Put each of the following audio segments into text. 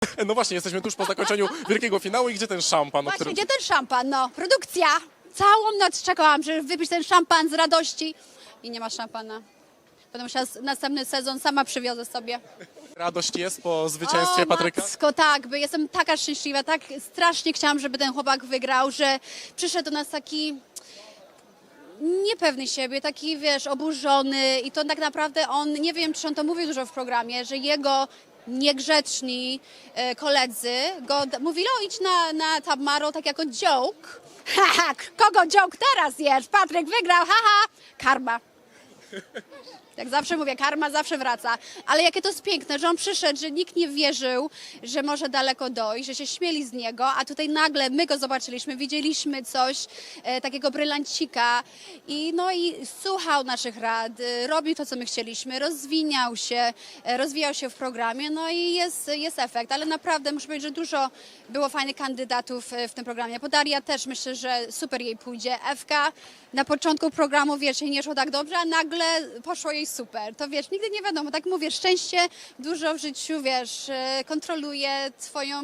No właśnie, jesteśmy tuż po zakończeniu wielkiego finału i gdzie ten szampan, o Właśnie, którym... gdzie ten szampan? No, produkcja. Całą noc czekałam, żeby wypić ten szampan z radości. I nie ma szampana. Będę musiała s- następny sezon sama przywiozę sobie. Radość jest po zwycięstwie Patryka? Matko, tak, bo jestem taka szczęśliwa, tak strasznie chciałam, żeby ten chłopak wygrał, że przyszedł do nas taki niepewny siebie, taki wiesz, oburzony i to tak naprawdę on, nie wiem czy on to mówił dużo w programie, że jego niegrzeczni e, koledzy go mówili, o idź na, na Tabmaro tak jako joke. Haha, kogo joke teraz jest? Patryk wygrał, haha, karma. Jak zawsze mówię, karma zawsze wraca. Ale jakie to jest piękne, że on przyszedł, że nikt nie wierzył, że może daleko dojść, że się śmieli z niego, a tutaj nagle my go zobaczyliśmy, widzieliśmy coś, e, takiego brylancika i no i słuchał naszych rad, e, robił to, co my chcieliśmy, rozwiniał się, e, rozwijał się w programie, no i jest, jest efekt. Ale naprawdę muszę powiedzieć, że dużo było fajnych kandydatów e, w tym programie. Podaria też myślę, że super jej pójdzie. Ewka na początku programu, wiesz, jej nie szło tak dobrze, a nagle poszło jej super. To wiesz, nigdy nie wiadomo. Tak mówię, szczęście dużo w życiu, wiesz, e, kontroluje twoją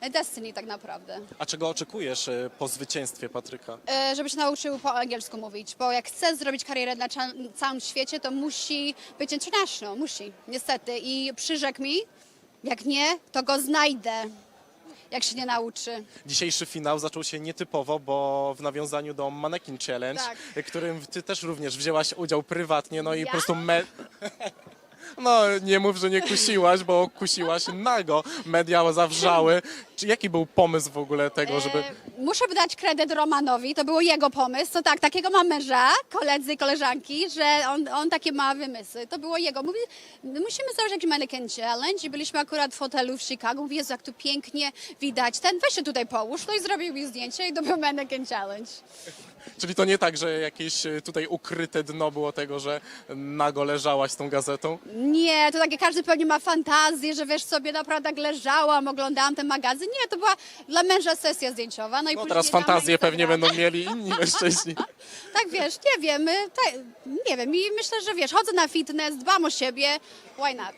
e, destiny tak naprawdę. A czego oczekujesz e, po zwycięstwie Patryka? Żeby się nauczył po angielsku mówić, bo jak chce zrobić karierę na całym świecie, to musi być international, musi, niestety. I przyrzekł mi, jak nie, to go znajdę, jak się nie nauczy. Dzisiejszy finał zaczął się nietypowo, bo w nawiązaniu do Mannequin Challenge, Tak. którym ty też również wzięłaś udział prywatnie, no i Ja? po prostu me... No, nie mów, że nie kusiłaś, bo kusiłaś nago. Media zawrzały. Czy jaki był pomysł w ogóle tego, żeby... E, Muszę dać kredyt Romanowi, to był jego pomysł. To tak, takiego ma męża, koledzy i koleżanki, że on, on takie ma wymysły. To było jego. Mówi, musimy założyć jakiś mannequin challenge i byliśmy akurat w hotelu w Chicago. Mówi, Jezu, jak tu pięknie widać. Ten, weź się tutaj połóż. No i zrobił mi zdjęcie i to był mannequin challenge. Czyli to nie tak, że jakieś e, tutaj ukryte dno było tego, że nago leżałaś z tą gazetą? Nie, to takie każdy pewnie ma fantazję, że wiesz sobie naprawdę tak leżałam, oglądałam ten magazyn. Nie, to była dla męża sesja zdjęciowa. No, i No później teraz fantazje pewnie będą mieli inni mężczyźni. Tak wiesz, nie wiem, y, tak, nie wiem i myślę, że wiesz, chodzę na fitness, dbam o siebie, why not?